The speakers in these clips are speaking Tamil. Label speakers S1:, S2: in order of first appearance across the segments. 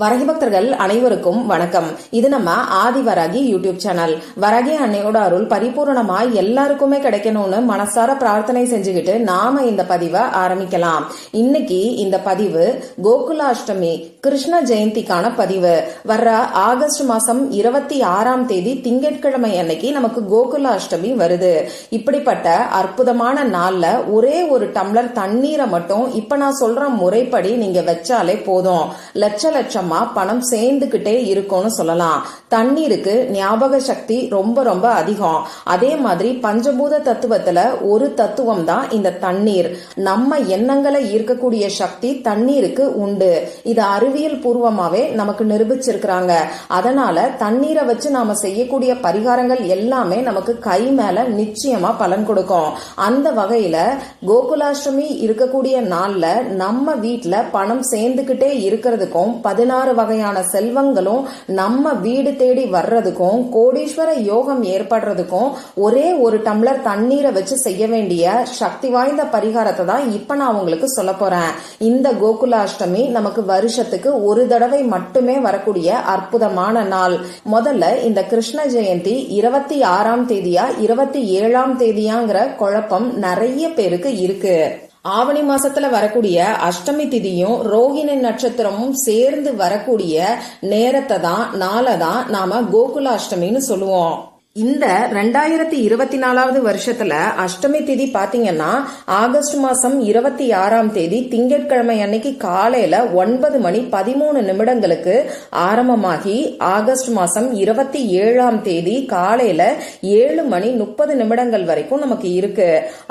S1: வரகி பக்தர்கள் அனைவருக்கும் வணக்கம். இது நம்ம ஆதி வரகி யூடியூப் சேனல். வரகி அன்னையோட அருள் பரிபூர்ணமா எல்லாருக்குமே கிடைக்கணும்னு மனசார பிரார்த்தனை செஞ்சுக்கிட்டு நாம இந்த பதிவை ஆரம்பிக்கலாம். இன்னைக்கு இந்த பதிவு கோகுலாஷ்டமி கிருஷ்ண ஜெயந்திக்கான பதிவு. வர்ற ஆகஸ்ட் மாசம் இருபத்தி ஆறாம் தேதி திங்கட்கிழமை அன்னைக்கு நமக்கு கோகுலாஷ்டமி வருது. இப்படிப்பட்ட அற்புதமான நாள்ல ஒரே ஒரு டம்ளர் தண்ணீரை மட்டும் இப்ப நான் சொல்ற முறைப்படி நீங்க வச்சாலே போதும். லட்ச லட்சம் பணம் சேர்ந்துகிட்டே இருக்கும்னு சொல்லலாம். தண்ணீருக்கு ஞாபக சக்தி ரொம்ப ரொம்ப அதிகம். அதே மாதிரி பஞ்சபூத தத்துவத்துல ஒரு தத்துவம் தான் இந்த தண்ணீர். நம்ம எண்ணங்களை ஈர்க்கக்கூடிய சக்தி தண்ணீருக்கு உண்டு. இது அறிவியல் பூர்வமாவே நமக்கு நிரூபிச்சிருக்கிறாங்க. அதனால தண்ணீரை வச்சு நாம செய்யக்கூடிய பரிகாரங்கள் எல்லாமே நமக்கு கை மேல நிச்சயமா பலன் கொடுக்கும். அந்த வகையில கோகுலாஷ்டமி இருக்கக்கூடிய நாள்ல நம்ம வீட்டுல பணம் சேர்ந்துகிட்டே இருக்கிறதுக்கும் பதினாறு வகையான செல்வங்களும் நம்ம வீடு தேடி வர்றதுக்கும் கோடீஸ்வர யோகம் ஏற்படுறதுக்கும் ஒரே ஒரு டம்ளர் தண்ணீரை வச்சு செய்ய வேண்டிய சக்தி வாய்ந்த பரிகாரத்தை தான் இப்ப நான் உங்களுக்கு சொல்ல போறேன். இந்த கோகுலாஷ்டமி நமக்கு வருஷத்துக்கு ஒரு தடவை மட்டுமே வரக்கூடிய அற்புதமான நாள். முதல்ல இந்த கிருஷ்ண ஜெயந்தி இருபத்தி ஆறாம் தேதியா இருபத்தி ஏழாம் தேதியாங்கிற குழப்பம் நிறைய பேருக்கு இருக்கு. ஆவணி மாசத்துல வரக்கூடிய அஷ்டமி திதியும் ரோஹிணி நட்சத்திரமும் சேர்ந்து வரக்கூடிய நேரத்தை தான் நாளை தான் நாம கோகுலாஷ்டமின்னு சொல்லுவோம். இந்த ரெண்டாயிரத்தி இருபத்தி நாலாவது வருஷத்துல அஷ்டமி தேதி பாத்தீங்கன்னா ஆகஸ்ட் மாசம் இருபத்தி ஆறாம் தேதி திங்கட்கிழமை அன்னைக்கு காலையில ஒன்பது மணி பதிமூணு நிமிடங்களுக்கு ஆரம்பமாகி ஆகஸ்ட் மாசம் இருபத்தி ஏழாம் தேதி காலையில ஏழு மணி முப்பது நிமிடங்கள் வரைக்கும் நமக்கு இருக்கு.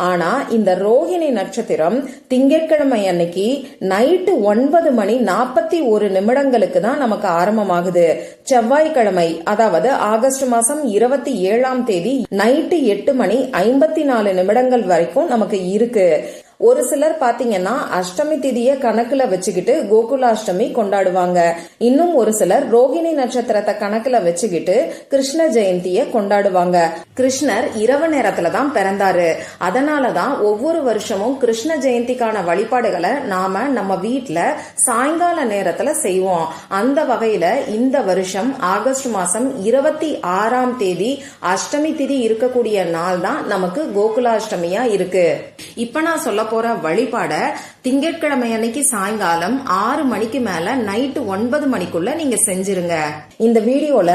S1: ஆனா இந்த ரோஹிணி நட்சத்திரம் திங்கட்கிழமை அன்னைக்கு நைட்டு ஒன்பது மணி நாற்பத்தி ஒரு நிமிடங்களுக்கு தான் நமக்கு ஆரம்பமாகுது. செவ்வாய்க்கிழமை அதாவது ஆகஸ்ட் மாசம் இருபத்தி ஏழாம் தேதி நைட்டு எட்டு மணி ஐம்பத்தி நாலு நிமிடங்கள் வரைக்கும் நமக்கு இருக்கு. ஒரு சிலர் பாத்தீங்கன்னா அஷ்டமி திதியை கணக்குல வச்சுக்கிட்டு கோகுலாஷ்டமி கொண்டாடுவாங்க. இன்னும் ஒரு சிலர் ரோகிணி நட்சத்திரத்தை கணக்குல வச்சுக்கிட்டு கிருஷ்ண ஜெயந்திய கொண்டாடுவாங்க. கிருஷ்ணர் இரவு நேரத்துல தான் பிறந்தாரு. அதனாலதான் ஒவ்வொரு வருஷமும் கிருஷ்ண ஜெயந்திக்கான வழிபாடுகளை நாம நம்ம வீட்டுல சாயங்கால நேரத்துல செய்வோம். அந்த வகையில இந்த வருஷம் ஆகஸ்ட் மாசம் இருபத்தி ஆறாம் தேதி அஷ்டமி திதி இருக்கக்கூடிய நாள் தான் நமக்கு கோகுலாஷ்டமியா இருக்கு. இப்ப நான் சொல்ல போற வழிபாட திங்கட்கிழமை அன்னைக்கு சாயங்காலம் ஆறு மணிக்கு மேல நைட்டு ஒன்பது மணிக்குள்ள நீங்க செஞ்சிருங்க. இந்த வீடியோல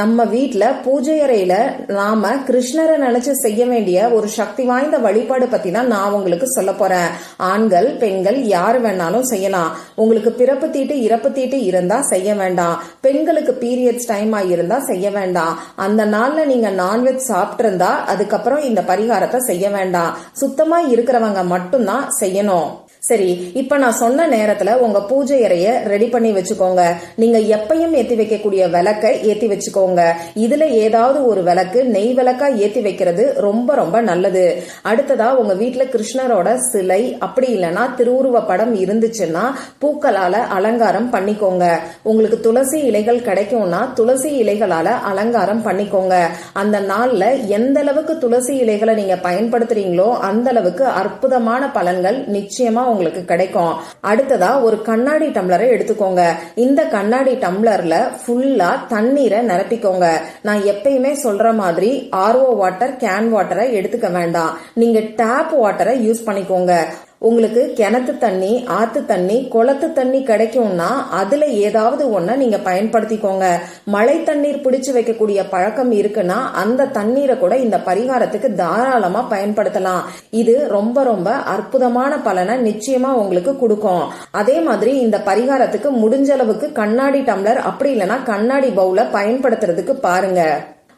S1: நம்ம வீட்டுல பூஜை அறையில நாம கிருஷ்ணரை நினைச்சு செய்ய வேண்டிய ஒரு சக்தி வாய்ந்த வழிபாடு பத்தி தான் நான் உங்களுக்கு சொல்ல போறேன். ஆண்கள் பெண்கள் யார் வேணாலும் செய்யலாம். உங்களுக்கு பிறப்பு தீட்டு இறப்பு தீட்டு இருந்தா செய்ய வேண்டாம். பெண்களுக்கு பீரியட்ஸ் டைம் இருந்தா செய்ய வேண்டாம். அந்த நாள்ல நீங்க நான்வெஜ் சாப்பிட்டு இருந்தா அதுக்கப்புறம் இந்த பரிகாரத்தை செய்ய வேண்டாம். சுத்தமா இருக்கிறவங்க மட்டும் மட்டும்தான் செய்யணும். சரி இப்ப நான் சொன்ன நேரத்துல உங்க பூஜை அறைய ரெடி பண்ணி வச்சுக்கோங்க. நீங்க எப்பயும் ஏத்தி வைக்கக்கூடிய விளக்கை ஏத்தி வச்சுக்கோங்க. இதுல ஏதாவது ஒரு விளக்கு நெய் விளக்கா ஏத்தி வைக்கிறது ரொம்ப ரொம்ப நல்லது. அடுத்ததா உங்க வீட்டுல கிருஷ்ணரோட சிலை அப்படி இல்லைன்னா திருவுருவ படம் இருந்துச்சுன்னா பூக்களால அலங்காரம் பண்ணிக்கோங்க. உங்களுக்கு துளசி இலைகள் கிடைக்கும்னா துளசி இலைகளால அலங்காரம் பண்ணிக்கோங்க. அந்த நாள்ல எந்த அளவுக்கு துளசி இலைகளை நீங்க பயன்படுத்துறீங்களோ அந்த அளவுக்கு அற்புதமான பலன்கள் நிச்சயமா உங்களுக்கு கிடைக்கும். அடுத்ததா ஒரு கண்ணாடி டம்ளரை எடுத்துக்கோங்க. இந்த கண்ணாடி டம்ளர்ல ஃபுல்லா தண்ணீரை நிரப்பிக்கோங்க. நான் எப்பயுமே சொல்ற மாதிரி ஆர்ஓ வாட்டர் கேன் வாட்டரை எடுத்துக்க வேண்டாம். நீங்க டேப் வாட்டரை யூஸ் பண்ணிக்கோங்க. உங்களுக்கு கிணத்து தண்ணி ஆத்து தண்ணி குளத்து தண்ணி கிடைக்கும்னா அதுல ஏதாவது ஒன்ன நீங்க பயன்படுத்திக்கோங்க. மழை தண்ணீர் பிடிச்சு வைக்கக்கூடிய பழக்கம் இருக்குன்னா அந்த தண்ணீரை கூட இந்த பரிகாரத்துக்கு தாராளமா பயன்படுத்தலாம். இது ரொம்ப ரொம்ப அற்புதமான பலனை நிச்சயமா உங்களுக்கு கொடுக்கும். அதே மாதிரி இந்த பரிகாரத்துக்கு முடிஞ்ச அளவுக்கு கண்ணாடி டம்ளர் அப்படி இல்லைன்னா கண்ணாடி பவுல பயன்படுத்துறதுக்கு பாருங்க.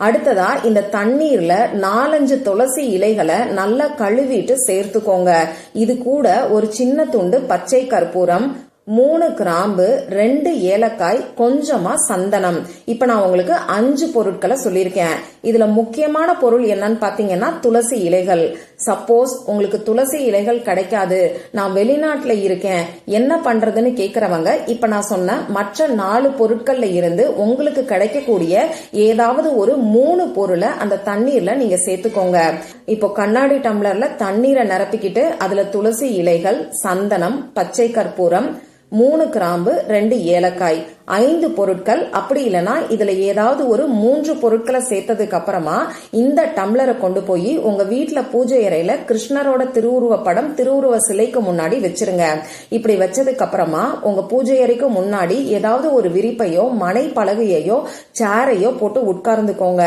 S1: அடுத்ததா இந்த தண்ணீர்ல நாலஞ்சு துளசி இலைகளை நல்லா கழுவிட்டு சேர்த்துக்கோங்க. இது கூட ஒரு சின்ன துண்டு பச்சை கற்பூரம் மூணு கிராம்பு ரெண்டு ஏலக்காய் கொஞ்சமா சந்தனம். இப்ப நான் உங்களுக்கு அஞ்சு பொருட்களை சொல்லியிருக்கேன். இதுல முக்கியமான பொருள் என்னன்னு பாத்தீங்கன்னா துளசி இலைகள். சப்போஸ் உங்களுக்கு துளசி இலைகள் கிடைக்காது. நான் வெளிநாட்டுல இருக்கேன். என்ன பண்றதுன்னு கேக்குறவங்க இப்ப நான் சொன்ன மற்ற நாலு பொருட்கள்ல இருந்து உங்களுக்கு கிடைக்கக்கூடிய ஏதாவது ஒரு மூணு பொருளை அந்த தண்ணீர்ல நீங்க சேர்த்துக்கோங்க. இப்போ கண்ணாடி டம்ளர்ல தண்ணீரை நிரப்பிக்கிட்டு அதுல துளசி இலைகள் சந்தனம் பச்சை கற்பூரம் மூணு கிராம்பு ரெண்டு ஏலக்காய். ஐந்து பொருட்கள். அப்படி இல்லைன்னா இதுல ஏதாவது ஒரு மூன்று பொருட்களை சேர்த்ததுக்கு அப்புறமா இந்த டம்ளரை கொண்டு போய் உங்க வீட்டுல பூஜை அறையில கிருஷ்ணரோட திருவுருவ படம் திருவுருவ சிலைக்கு முன்னாடி வச்சிருங்க. இப்படி வச்சதுக்கு அப்புறமா உங்க பூஜை அறைக்கு முன்னாடி ஏதாவது ஒரு விரிப்பையோ மனை பலகையையோ சேரையோ போட்டு உட்கார்ந்துக்கோங்க.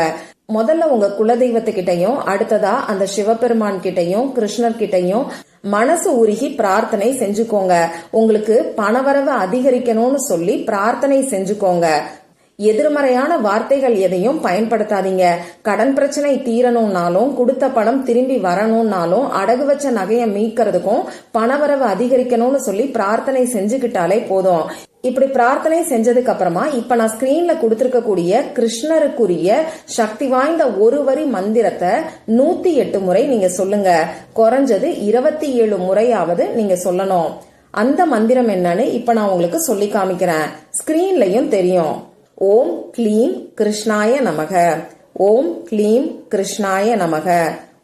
S1: முதல்ல உங்க குலதெய்வத்துக்கிட்டையும் அடுத்ததா அந்த சிவபெருமான் கிட்டையும் கிருஷ்ணர் கிட்டையும் மனசு உருகி பிரார்த்தனை செஞ்சுக்கோங்க. உங்களுக்கு பணவரவு அதிகரிக்கணும்னு சொல்லி பிரார்த்தனை செஞ்சுக்கோங்க. எதிர்மறையான வார்த்தைகள் எதையும் பயன்படுத்தாதீங்க. கடன் பிரச்சனை தீரணும்னாலும் கொடுத்த பணம் திரும்பி வரணும்னாலும் அடகு வச்ச நகையை மீட்கிறதுக்கும் பணவரவு அதிகரிக்கணும்னு சொல்லி பிரார்த்தனை செஞ்சுக்கிட்டாலே போதும். இப்படி பிரார்த்தனை செஞ்சதுக்கு அப்புறமா இப்ப நான் ஸ்கிரீன்ல கொடுத்திருக்கக்கூடிய கிருஷ்ணருக்குரிய சக்தி வாய்ந்த ஒரு வரி மந்திரத்தை நூத்தி எட்டு முறை நீங்க சொல்லுங்க. குறைஞ்சது இருபத்தி ஏழு முறையாவது நீங்க சொல்லணும். அந்த மந்திரம் என்னன்னு இப்ப நான் உங்களுக்கு சொல்லி காமிக்கிறேன். ஸ்கிரீன்லயும் தெரியும். ஓம் கிளீம் கிருஷ்ணாய நமக. ஓம் க்ளீம் கிருஷ்ணாய நமக.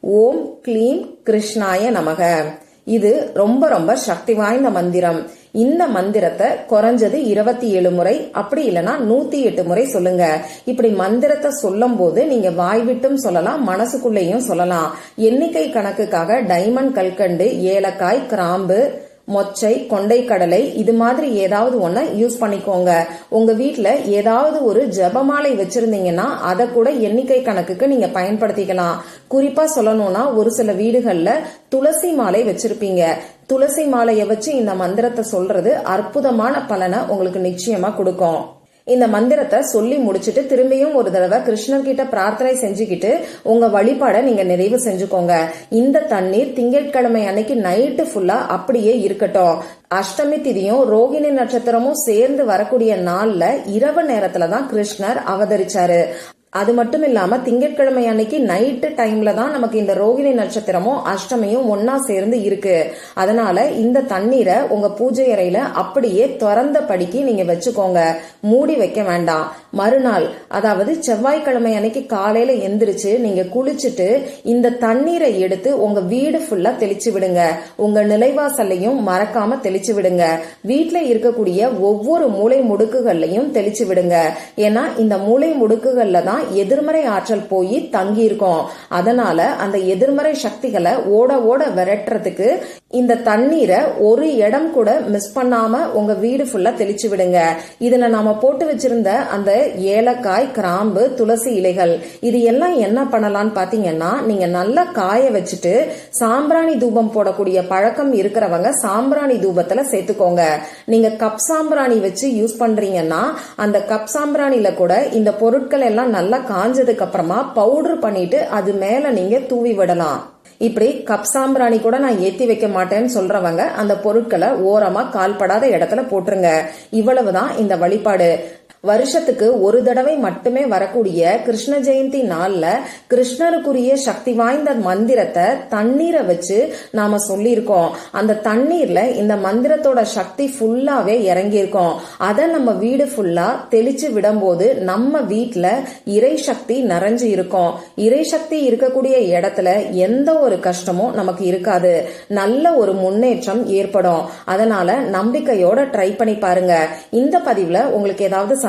S1: ஓம் கிளீம் கிருஷ்ணாய நமக. இது ரொம்ப ரொம்ப சக்தி வாய்ந்த மந்திரம். இந்த மந்திரத்தை குறைஞ்சது இருபத்தி ஏழு முறை அப்படி இல்லைன்னா நூத்தி எட்டு முறை சொல்லுங்க. இப்படி மந்திரத்தை சொல்லும் போது நீங்க வாய் விட்டும் சொல்லலாம் மனசுக்குள்ளேயும் சொல்லலாம். எண்ணிக்கை கணக்குக்காக டைமண்ட் கல்கண்டு ஏலக்காய் கிராம்பு மொச்சை கொண்டை கடலை இது மாதிரி ஏதாவது ஒன்ன யூஸ் பண்ணிக்கோங்க. உங்க வீட்ல ஏதாவது ஒரு ஜபமாலை வச்சிருந்தீங்கன்னா அதை கூட எண்ணிக்கை கணக்குக்கு நீங்க பயன்படுத்திக்கலாம். குறிப்பா சொல்லணும்னா ஒரு சில வீடுகள்ல துளசி மாலை வச்சிருப்பீங்க. துளசி மாலையை வச்சு இந்த மந்திரத்தை சொல்றது அற்புதமான பலனை உங்களுக்கு நிச்சயமா கொடுக்கும். இந்த மந்திரத்தை சொல்லி முடிச்சிட்டு திரும்பியும் ஒரு தடவை கிருஷ்ணர் கிட்ட பிரார்த்தனை செஞ்சுக்கிட்டு உங்க வழிபாட நீங்க நிறைவு செஞ்சுக்கோங்க. இந்த தண்ணீர் திங்கட்கிழமை அன்னைக்கு நைட்டு ஃபுல்லா அப்படியே இருக்கட்டும். அஷ்டமி திதியும் ரோகிணி நட்சத்திரமும் சேர்ந்து வரக்கூடிய நாள்ல இரவு நேரத்துல தான் கிருஷ்ணர் அவதரிச்சாரு. அது மட்டும் இல்லாம திங்கட்கிழமை அன்னைக்கு நைட்டு டைம்ல தான் நமக்கு இந்த ரோகிணி நட்சத்திரமும் அஷ்டமியும் ஒன்னா சேர்ந்து இருக்கு. அதனால இந்த தண்ணீரை உங்க பூஜை அறையில அப்படியே திறந்த படிக்கு நீங்க வச்சுக்கோங்க. மூடி வைக்க வேண்டாம். மறுநாள் அதாவது செவ்வாய்க்கிழமை அன்னைக்கு காலையில எந்திரிச்சு நீங்க குளிச்சுட்டு இந்த தண்ணீரை எடுத்து உங்க வீடு ஃபுல்லா தெளிச்சு விடுங்க. உங்க நிலைவாசல்லையும் மறக்காம தெளிச்சு விடுங்க. வீட்டுல இருக்கக்கூடிய ஒவ்வொரு மூளை முடுக்குகள்லையும் தெளிச்சு விடுங்க. ஏன்னா இந்த மூளை முடுக்குகள்ல தான் எதிர்மறை ஆற்றல் போய் தங்கி இருக்கும் அதனால அந்த எதிர்மறை சக்திகளை ஓட ஓட விரட்டுறதுக்கு இந்த தண்ணீரை ஒரு இடம் கூட மிஸ் பண்ணாம உங்க வீடு ஃபுல்லா தெளிச்சு விடுங்க. இதுல நாம போட்டு வச்சிருந்த அந்த ஏலக்காய் கிராம்பு துளசி இலைகள் இது எல்லாம் என்ன பண்ணலாம்னு பாத்தீங்கன்னா நீங்க நல்லா காய வச்சுட்டு சாம்பிராணி தூபம் போடக்கூடிய பழக்கம் இருக்கிறவங்க சாம்பிராணி தூபத்துல சேர்த்துக்கோங்க. நீங்க கப் சாம்பிராணி வச்சு யூஸ் பண்றீங்கன்னா அந்த கப் சாம்பிராணில கூட இந்த பொருட்கள் எல்லாம் நல்லா காஞ்சதுக்கு அப்புறமா பவுடர் பண்ணிட்டு அது மேல நீங்க தூவி விடலாம். இப்படி கப் சாம்பிராணி கூட நான் ஏத்தி வைக்க மாட்டேன்னு சொல்றவங்க அந்த பொருட்களை ஓரமா கால்படாத இடத்துல போட்டுருங்க. இவ்வளவுதான் இந்த வழிபாடு. வருஷத்துக்கு ஒரு தடவை மட்டுமே வரக்கூடிய கிருஷ்ண ஜெயந்தி நாள்ல கிருஷ்ணருக்குரிய சக்தி வாய்ந்த மந்திரத்தை தண்ணீரை வச்சு நாம சொல்லியிருக்கோம். அந்த தண்ணீர்ல இந்த மந்திரத்தோட சக்தி ஃபுல்லாவே இறங்கியிருக்கோம். அதை நம்ம வீடு ஃபுல்லா தெளிச்சு விடும்போது நம்ம வீட்டுல இறை சக்தி நிறைஞ்சு இருக்கும். இறை சக்தி இருக்கக்கூடிய இடத்துல எந்த ஒரு கஷ்டமும் நமக்கு இருக்காது. நல்ல ஒரு முன்னேற்றம் ஏற்படும். அதனால நம்பிக்கையோட ட்ரை பண்ணி பாருங்க. இந்த பதிவுல உங்களுக்கு ஏதாவது